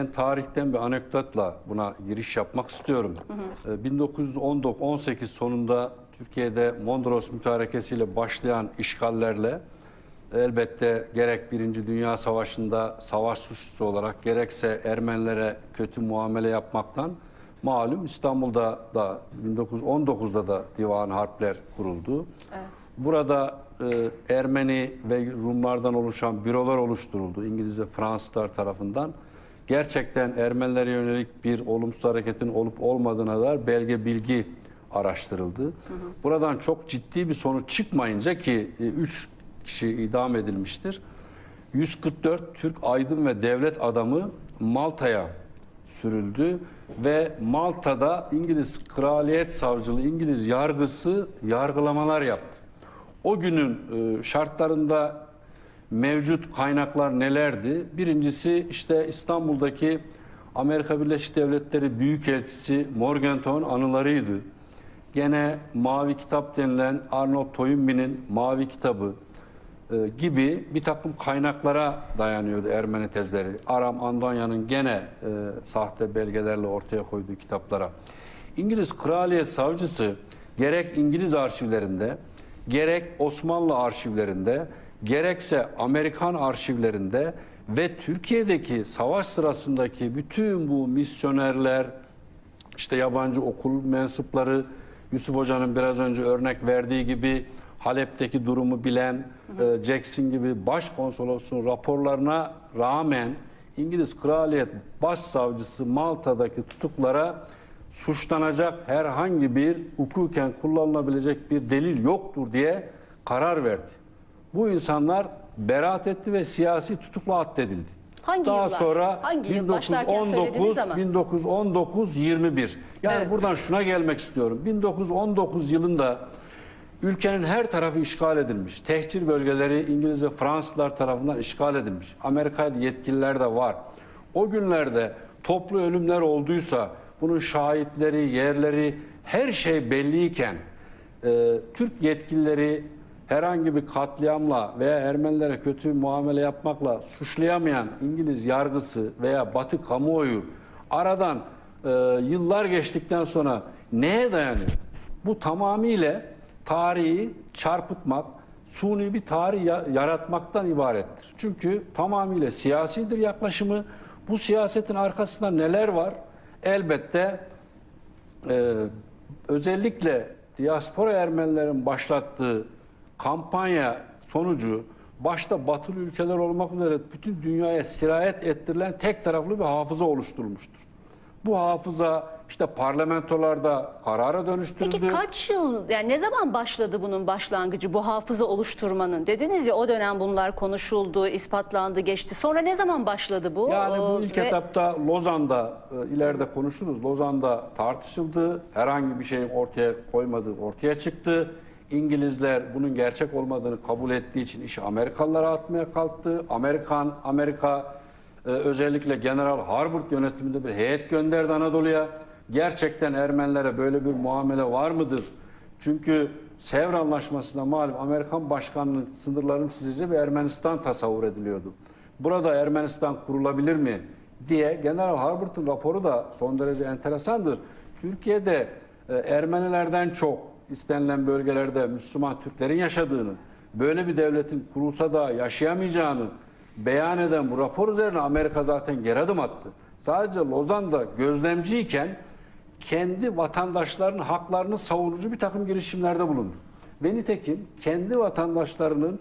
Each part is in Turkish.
Ben tarihten bir anekdotla buna giriş yapmak istiyorum. Ee, 1919-18 sonunda Türkiye'de Mondros mütarekesiyle başlayan işgallerle elbette gerek Birinci Dünya Savaşı'nda savaş suçlusu olarak gerekse Ermenilere kötü muamele yapmaktan malum İstanbul'da da 1919'da da divan harpler kuruldu. Burada e, Ermeni ve Rumlardan oluşan bürolar oluşturuldu İngiliz ve Fransızlar tarafından. Gerçekten Ermenilere yönelik bir olumsuz hareketin olup olmadığına dair belge bilgi araştırıldı. Buradan çok ciddi bir sonuç çıkmayınca ki 3 kişi idam edilmiştir. 144 Türk aydın ve devlet adamı Malta'ya sürüldü ve Malta'da İngiliz Kraliyet Savcılığı, İngiliz yargısı yargılamalar yaptı. O günün e, şartlarında mevcut kaynaklar nelerdi? Birincisi işte İstanbul'daki Amerika Birleşik Devletleri Büyükelçisi Morgenthau anılarıydı. Gene Mavi Kitap denilen Arnold Toynbee'nin Mavi Kitabı e, gibi bir takım kaynaklara dayanıyordu Ermeni tezleri. Aram Andonya'nın gene e, sahte belgelerle ortaya koyduğu kitaplara. İngiliz Kraliyet Savcısı gerek İngiliz arşivlerinde, gerek Osmanlı arşivlerinde, gerekse Amerikan arşivlerinde ve Türkiye'deki savaş sırasındaki bütün bu misyonerler, işte yabancı okul mensupları, Yusuf Hoca'nın biraz önce örnek verdiği gibi Halep'teki durumu bilen e, Jackson gibi başkonsolosluğun raporlarına rağmen İngiliz Kraliyet Başsavcısı Malta'daki tutuklara suçlanacak herhangi bir hukuken kullanılabilecek bir delil yoktur diye karar verdi. Bu insanlar beraat etti ve siyasi tutukla addedildi. Hangi Daha yıllar? sonra Hangi yıl? Başlarken söylediniz ama. 1919 21. Yani Evet. buradan şuna gelmek istiyorum. 1919 yılında ülkenin her tarafı işgal edilmiş. Tehcir bölgeleri İngiliz ve Fransızlar tarafından işgal edilmiş. Amerikalı yetkililer de var. O günlerde toplu ölümler olduysa bunun şahitleri, yerleri her şey belliyken e, Türk yetkilileri herhangi bir katliamla veya Ermenilere kötü muamele yapmakla suçlayamayan İngiliz yargısı veya Batı kamuoyu aradan e, yıllar geçtikten sonra neye dayanıyor? Bu tamamıyla tarihi çarpıtmak, suni bir tarih ya- yaratmaktan ibarettir. Çünkü tamamıyla siyasidir yaklaşımı. Bu siyasetin arkasında neler var? Elbette ee, özellikle diaspora Ermenilerin başlattığı kampanya sonucu başta batılı ülkeler olmak üzere bütün dünyaya sirayet ettirilen tek taraflı bir hafıza oluşturulmuştur. Bu hafıza işte parlamentolarda karara dönüştürüldü. Peki kaç yıl yani ne zaman başladı bunun başlangıcı bu hafıza oluşturmanın? Dediniz ya o dönem bunlar konuşuldu, ispatlandı, geçti. Sonra ne zaman başladı bu? Yani bu Ee, ilk ve- etapta Lozan'da e, ileride konuşuruz. Lozan'da tartışıldı. Herhangi bir şeyin ortaya koymadığı ortaya çıktı. İngilizler bunun gerçek olmadığını kabul ettiği için işi Amerikalılara atmaya kalktı. Amerikan, Amerika e, özellikle General Harburt yönetiminde bir heyet gönderdi Anadolu'ya. Gerçekten Ermenilere böyle bir muamele var mıdır? Çünkü Sevr Anlaşması'nda malum Amerikan başkanının sınırlarını çizeceği bir Ermenistan tasavvur ediliyordu. Burada Ermenistan kurulabilir mi diye General Harbert'ın raporu da son derece enteresandır. Türkiye'de e, Ermenilerden çok istenilen bölgelerde Müslüman Türklerin yaşadığını, böyle bir devletin kurulsa da yaşayamayacağını beyan eden bu rapor üzerine Amerika zaten geri adım attı. Sadece Lozan'da gözlemciyken kendi vatandaşlarının haklarını savunucu bir takım girişimlerde bulundu. Ve nitekim kendi vatandaşlarının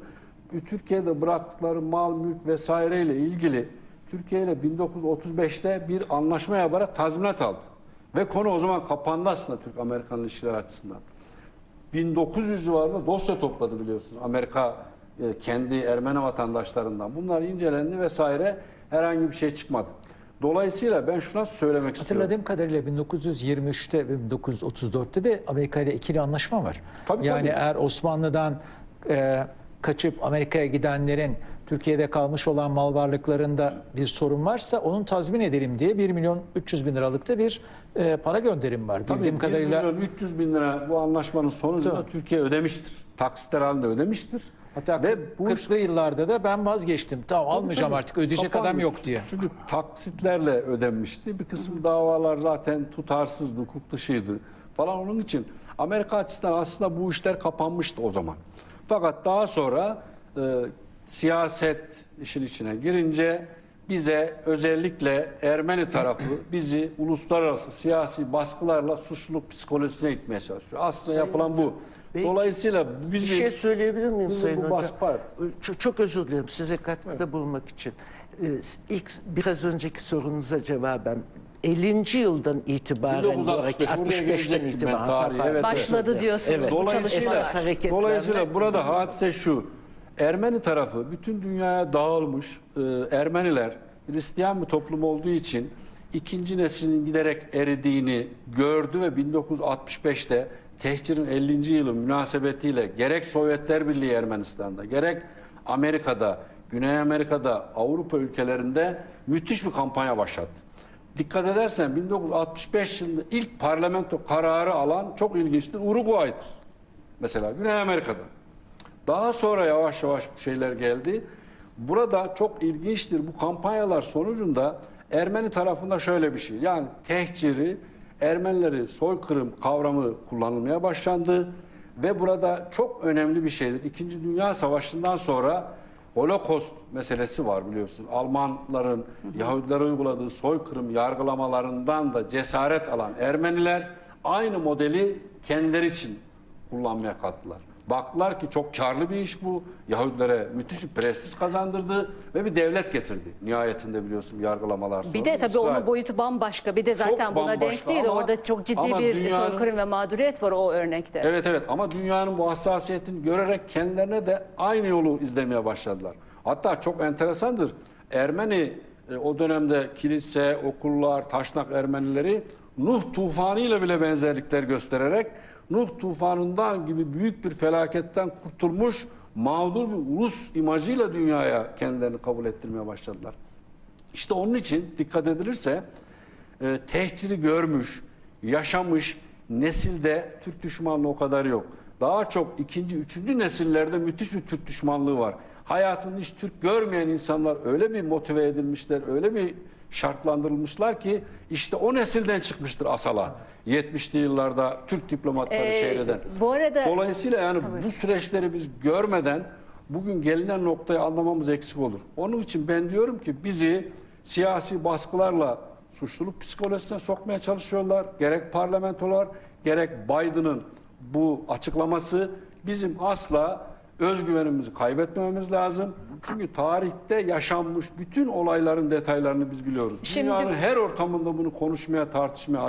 Türkiye'de bıraktıkları mal, mülk vesaireyle ilgili Türkiye ile 1935'te bir anlaşma yaparak tazminat aldı. Ve konu o zaman kapandı aslında Türk-Amerikan ilişkileri açısından. 1900 civarında dosya topladı biliyorsunuz Amerika e, kendi Ermeni vatandaşlarından. Bunlar incelendi vesaire herhangi bir şey çıkmadı. Dolayısıyla ben şuna söylemek istiyorum. Hatırladığım kadarıyla 1923'te ve 1934'te de Amerika ile ikili anlaşma var. Tabii, yani tabii. eğer Osmanlı'dan e, kaçıp Amerika'ya gidenlerin Türkiye'de kalmış olan mal varlıklarında bir sorun varsa onun tazmin edelim diye 1 milyon 300 bin liralıkta bir e, para gönderim var. Tabii Bildiğim 1 kadarıyla milyon 300 bin lira bu anlaşmanın sonucunda Tabii. Türkiye ödemiştir. Taksitler halinde ödemiştir. Hatta Ve bu 40'lı yıllarda da ben vazgeçtim. Tamam almayacağım Tabii, artık ödeyecek adam kapanmış. yok diye. Çünkü taksitlerle ödenmişti. Bir kısım davalar zaten tutarsızdı, hukuk dışıydı falan onun için Amerika açısından aslında bu işler kapanmıştı o zaman. Fakat daha sonra e, siyaset işin içine girince bize özellikle Ermeni tarafı bizi uluslararası siyasi baskılarla suçluluk psikolojisine itmeye çalışıyor. Aslında Sayın yapılan bu. Belki Dolayısıyla Bir bizi şey söyleyebilir miyim bizi Sayın bu Hocam? baskı. Çok, çok özür dilerim size katkıda bulunmak için. Ee, ilk biraz önceki sorunuza cevaben 50. yıldan itibaren 1965, olarak oraya 65'ten gelecektim ben itibaren tarihi, evet, Başladı diyorsunuz bu Dolayısıyla- çalışmalar. Dolayısıyla burada hadise şu. Ermeni tarafı bütün dünyaya dağılmış. Ee, Ermeniler Hristiyan bir toplum olduğu için ikinci neslin giderek eridiğini gördü ve 1965'te tehcirin 50. yılı münasebetiyle gerek Sovyetler Birliği Ermenistan'da gerek Amerika'da, Güney Amerika'da, Avrupa ülkelerinde müthiş bir kampanya başlattı. Dikkat edersen 1965 yılında ilk parlamento kararı alan çok ilginçtir. Uruguay'dır. Mesela Güney Amerika'da. Daha sonra yavaş yavaş bu şeyler geldi. Burada çok ilginçtir. Bu kampanyalar sonucunda Ermeni tarafında şöyle bir şey. Yani tehciri, Ermenileri soykırım kavramı kullanılmaya başlandı. Ve burada çok önemli bir şeydir. İkinci Dünya Savaşı'ndan sonra Holocaust meselesi var biliyorsun. Almanların Yahudilere uyguladığı soykırım yargılamalarından da cesaret alan Ermeniler aynı modeli kendileri için kullanmaya kalktılar. Baktılar ki çok karlı bir iş bu. Yahudilere müthiş bir prestij kazandırdı ve bir devlet getirdi. Nihayetinde biliyorsun yargılamalar sonra. Bir de tabii İsrail. onun boyutu bambaşka. Bir de zaten Çok buna denk değil. ama- Orada çok ciddi bir dünyanın- soykırım ve mağduriyet var o örnekte. Evet evet ama dünyanın bu hassasiyetini görerek kendilerine de aynı yolu izlemeye başladılar. Hatta çok enteresandır. Ermeni e, o dönemde kilise, okullar, taşnak Ermenileri Nuh tufanıyla bile benzerlikler göstererek Nuh tufanından gibi büyük bir felaketten kurtulmuş mağdur bir ulus imajıyla dünyaya kendilerini kabul ettirmeye başladılar. İşte onun için dikkat edilirse e, tehciri görmüş, yaşamış nesilde Türk düşmanlığı o kadar yok. Daha çok ikinci, üçüncü nesillerde müthiş bir Türk düşmanlığı var. Hayatında hiç Türk görmeyen insanlar öyle bir motive edilmişler, öyle bir şartlandırılmışlar ki işte o nesilden çıkmıştır asala. 70'li yıllarda Türk diplomatları Ee, şehreden. bu arada- Dolayısıyla yani bu süreçleri biz görmeden bugün gelinen noktayı anlamamız eksik olur. Onun için ben diyorum ki bizi siyasi baskılarla suçluluk psikolojisine sokmaya çalışıyorlar. Gerek parlamentolar gerek Biden'ın bu açıklaması bizim asla özgüvenimizi kaybetmememiz lazım. Çünkü tarihte yaşanmış bütün olayların detaylarını biz biliyoruz. Şimdi- Dünyanın her ortamında bunu konuşmaya, tartışmaya.